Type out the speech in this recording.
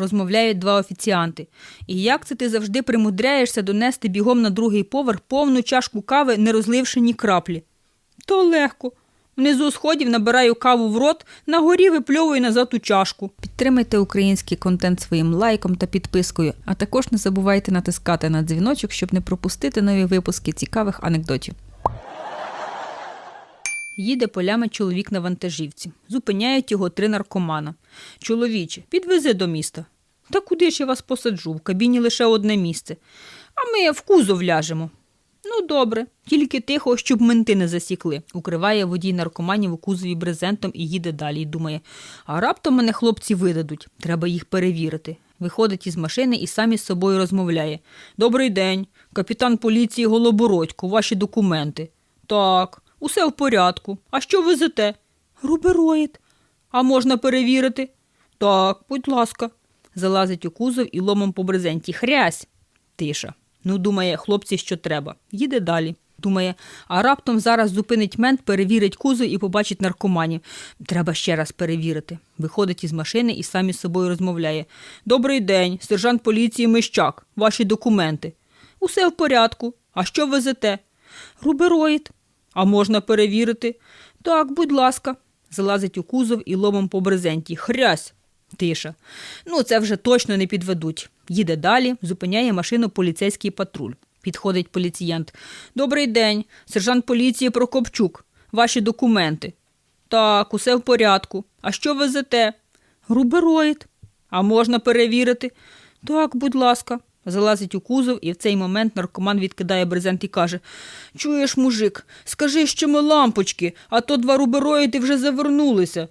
розмовляють два офіціанти. І як це ти завжди примудряєшся донести бігом на другий поверх повну чашку кави, не розливши ні краплі? То легко. Внизу сходів набираю каву в рот, на горі випльовую назад у чашку. Підтримайте український контент своїм лайком та підпискою, а також не забувайте натискати на дзвіночок, щоб не пропустити нові випуски цікавих анекдотів. Їде полями чоловік на вантажівці. Зупиняють його три наркомана. Чоловіче, підвези до міста. Та куди ж я вас посаджу? В кабіні лише одне місце. А ми в кузов ляжемо. Ну, добре, тільки тихо, щоб менти не засікли. Укриває водій наркоманів у кузові брезентом і їде далі. І думає, а раптом мене хлопці видадуть, треба їх перевірити. Виходить із машини і сам із собою розмовляє. Добрий день, капітан поліції Голобородько, ваші документи. Так, усе в порядку. А що везете? Рубероїд. А можна перевірити? Так, будь ласка. Залазить у кузов і ломом по брезенті. Хрясь. Тиша. Ну, думає, хлопці, що треба. Їде далі. Думає, а раптом зараз зупинить мент, перевірить кузов і побачить наркоманів. Треба ще раз перевірити. Виходить із машини і сам із собою розмовляє. Добрий день, сержант поліції Мищак. Ваші документи. Усе в порядку. А що везете? Рубероїд. А можна перевірити? Так, будь ласка. Залазить у кузов і ломом по брезенті. Хрясь. Тиша. Ну, це вже точно не підведуть. Їде далі, зупиняє машину поліцейський патруль. Підходить поліціянт. Добрий день, сержант поліції Прокопчук. Ваші документи. Так, усе в порядку. А що везете? Рубероїд. А можна перевірити? Так, будь ласка. Залазить у кузов, і в цей момент наркоман відкидає брезент і каже: Чуєш, мужик, скажи, що ми лампочки, а то два рубероїди вже завернулися.